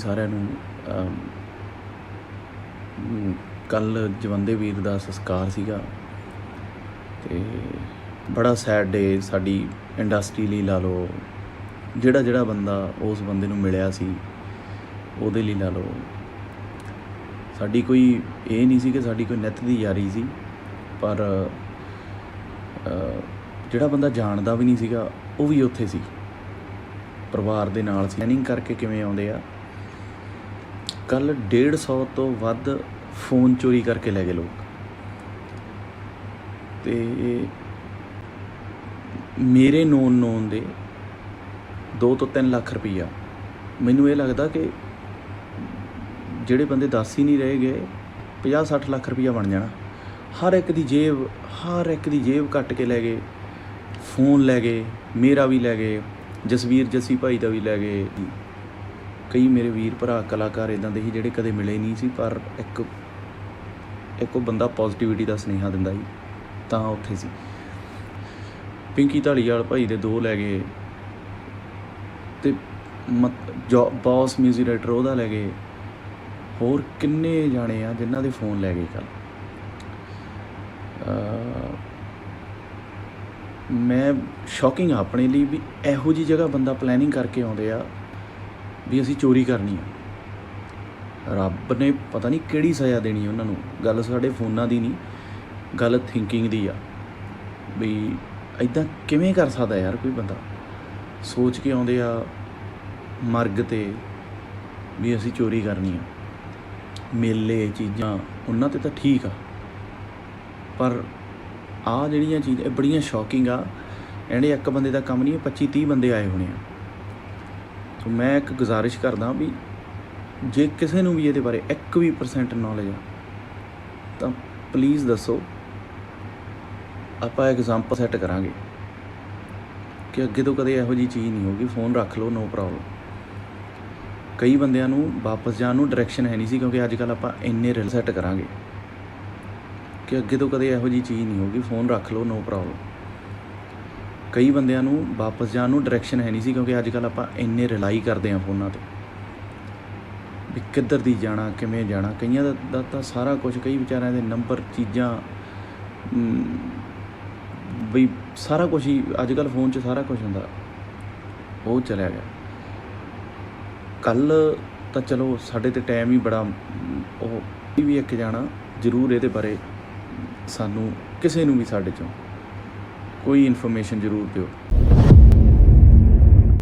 ਸਾਰਿਆਂ ਨੂੰ ਕੱਲ ਜਵੰਦੇ ਵੀਰ ਦਾ ਸੰਸਕਾਰ ਸੀਗਾ ਤੇ ਬੜਾ ਸੈਡ ਡੇ ਸਾਡੀ ਇੰਡਸਟਰੀ ਲਈ ਲਾ ਲਓ, ਜਿਹੜਾ ਜਿਹੜਾ ਬੰਦਾ ਉਸ ਬੰਦੇ ਨੂੰ ਮਿਲਿਆ ਸੀ, ਉਹਦੇ ਲਈ ਲਾ ਲਓ। ਸਾਡੀ ਕੋਈ ਇਹ ਨਹੀਂ ਸੀ ਕਿ ਸਾਡੀ ਕੋਈ ਨਿੱਤ ਦੀ ਯਾਰੀ ਸੀ, ਪਰ ਜਿਹੜਾ ਬੰਦਾ ਜਾਣਦਾ ਵੀ ਨਹੀਂ ਸੀਗਾ, ਉਹ ਵੀ ਉੱਥੇ ਸੀ। ਪਰਿਵਾਰ ਦੇ ਨਾਲ ਸੀ। ਪਲੈਨਿੰਗ ਕਰਕੇ ਕਿਵੇਂ ਆਉਂਦੇ ਆ ਕੱਲ 150 ਤੋਂ ਵੱਧ ਫੋਨ ਚੋਰੀ ਕਰਕੇ ਲੈ ਗਏ ਲੋਕ। ਤੇ ਮੇਰੇ ਨੋਨ ਨੋਨ ਦੇ 2 ਤੋਂ 3 ਲੱਖ ਰੁਪਈਆ। ਮੈਨੂੰ ਇਹ ਲੱਗਦਾ ਕਿ ਜਿਹੜੇ ਬੰਦੇ ਦੱਸ ਹੀ ਨਹੀਂ ਰਹੇ ਗਏ 50 60 ਲੱਖ ਰੁਪਈਆ ਬਣ ਜਾਣਾ। ਹਰ ਇੱਕ ਦੀ ਜੇਬ, ਹਰ ਇੱਕ ਦੀ ਜੇਬ ਕੱਟ ਕੇ ਲੈ ਗਏ, ਫੋਨ ਲੈ ਗਏ, ਮੇਰਾ ਵੀ ਲੈ ਗਏ, ਜਸਵੀਰ ਜੱਸੀ ਭਾਈ ਦਾ ਵੀ ਲੈ ਗਏ ਕਈ ਮੇਰੇ ਵੀਰ ਭਰਾ ਕਲਾਕਾਰ ਇਦਾਂ ਦੇ ਸੀ ਜਿਹੜੇ ਕਦੇ ਮਿਲੇ ਨਹੀਂ ਸੀ, ਪਰ ਇੱਕ ਇੱਕ ਉਹ ਬੰਦਾ ਪੋਜ਼ਿਟਿਵਿਟੀ ਦਾ ਸੁਨੇਹਾ ਦਿੰਦਾ ਸੀ, ਤਾਂ ਉੱਥੇ ਸੀ। ਪਿੰਕੀ ਢਾਲੀਵਾਲ ਭਾਈ ਦੇ ਦੋ ਲੈ ਗਏ ਤੇ ਬੌਸ ਮਿਊਜ਼ਿਕ ਡਾਇਰੈਕਟਰ ਉਹਦਾ ਲੈ ਗਏ। ਹੋਰ ਕਿੰਨੇ ਜਾਣੇ ਆ ਜਿਨ੍ਹਾਂ ਦੇ ਫੋਨ ਲੈ ਗਏ ਕੱਲ ਮੈਂ ਸ਼ੌਕਿੰਗ ਆਪਣੇ ਲਈ ਵੀ ਇਹੋ ਜੀ ਜਗ੍ਹਾ ਬੰਦਾ ਪਲੈਨਿੰਗ ਕਰਕੇ ਆਉਂਦੇ ਆ। ਵੀ ਅਸੀਂ ਚੋਰੀ ਕਰਨੀ ਆ। ਰੱਬ ਨੇ ਪਤਾ ਨਹੀਂ ਕਿਹੜੀ ਸਜ਼ਾ ਦੇਣੀ ਉਹਨਾਂ ਨੂੰ। ਗੱਲ ਸਾਡੇ ਫੋਨਾਂ ਦੀ ਨਹੀਂ, ਗੱਲ ਥਿੰਕਿੰਗ ਦੀ ਆ। ਵੀ ਐਦਾਂ ਕਿਵੇਂ ਕਰ ਸਕਦਾ ਯਾਰ ਕੋਈ ਬੰਦਾ? ਸੋਚ ਕੇ ਆਉਂਦੇ ਆ ਮਰਗ ਤੇ ਵੀ ਅਸੀਂ ਚੋਰੀ ਕਰਨੀ ਆ। ਮੇਲੇ, ਚੀਜ਼ਾਂ, ਉਹਨਾਂ ਤੇ ਤਾਂ ਠੀਕ ਆ। ਪਰ ਆ ਜਿਹੜੀਆਂ ਚੀਜ਼ਾਂ, ਇਹ ਬੜੀਆਂ ਸ਼ੌਕਿੰਗ ਆ। ਇਹਨੇ ਇੱਕ ਬੰਦੇ ਦਾ ਕੰਮ ਨਹੀਂ, ਇਹ 25 30 ਬੰਦੇ ਆਏ ਹੋਣੇ ਆ। ਸੋ ਮੈਂ ਇੱਕ ਗੁਜ਼ਾਰਿਸ਼ ਕਰਦਾ ਵੀ ਜੇ ਕਿਸੇ ਨੂੰ ਵੀ ਇਹਦੇ ਬਾਰੇ 1 ਵੀ ਪਰਸੈਂਟ ਨੌਲੇਜ ਆ, ਤਾਂ ਪਲੀਜ਼ ਦੱਸੋ, ਆਪਾਂ ਐਗਜ਼ਾਮਪਲ ਸੈੱਟ ਕਰਾਂਗੇ ਕਿ ਅੱਗੇ ਤੋਂ ਕਦੇ ਇਹੋ ਜੀ ਚੀਜ਼ ਨਹੀਂ ਹੋਗੀ ਫੋਨ ਰੱਖ ਲਓ ਨੋ ਪ੍ਰੋਬਲਮ ਕਈ ਬੰਦਿਆਂ ਨੂੰ ਵਾਪਸ ਜਾਣ ਨੂੰ ਡਾਇਰੈਕਸ਼ਨ ਹੈ ਨਹੀਂ ਸੀ ਕਿਉਂਕਿ ਅੱਜ ਕੱਲ ਆਪਾਂ ਇੰਨੇ ਰਿਲ ਸੈੱਟ ਕਰਾਂਗੇ ਕਿ ਅੱਗੇ ਤੋਂ ਕਦੇ ਇਹੋ ਜੀ ਚੀਜ਼ ਨਹੀਂ ਹੋਗੀ ਫੋਨ ਰੱਖ ਲਓ ਨੋ ਪ੍ਰੋਬਲਮ ਕਈ ਬੰਦਿਆਂ ਨੂੰ ਵਾਪਸ ਜਾਣ ਨੂੰ ਡਾਇਰੈਕਸ਼ਨ ਹੈ ਨਹੀਂ ਸੀ ਕਿਉਂਕਿ ਅੱਜ ਕੱਲ ਆਪਾਂ ਇੰਨੇ ਰਿਲਾਈ ਕਰਦੇ ਹਾਂ ਫੋਨਾਂ ਤੇ। ਵੀ ਕਿੱਧਰ ਦੀ ਜਾਣਾ ਕਿਵੇਂ ਜਾਣਾ ਕਈਆਂ ਦਾ, ਤਾਂ ਸਾਰਾ ਕੁਝ ਕਈ ਵਿਚਾਰਿਆਂ ਦੇ ਨੰਬਰ ਚੀਜ਼ਾਂ ਵੀ ਸਾਰਾ ਕੁਝ ਹੀ ਅੱਜ ਕੱਲ ਫੋਨ 'ਚ ਸਾਰਾ ਕੁਝ ਹੁੰਦਾ। ਉਹ ਚਲਿਆ ਗਿਆ। ਕੱਲ ਤਾਂ ਚਲੋ ਸਾਡੇ ਤੇ ਟਾਈਮ ਹੀ ਬੜਾ ਮ, ਉਹ ਵੀ ਇੱਕ ਜਾਣਾ ਜ਼ਰੂਰ ਇਹਦੇ ਬਾਰੇ ਸਾਨੂੰ ਕਿਸੇ ਨੂੰ ਵੀ ਸਾਡੇ ਚੋਂ ਕੋਈ ਇਨਫੋਰਮੇਸ਼ਨ ਜ਼ਰੂਰ ਦਿਓ।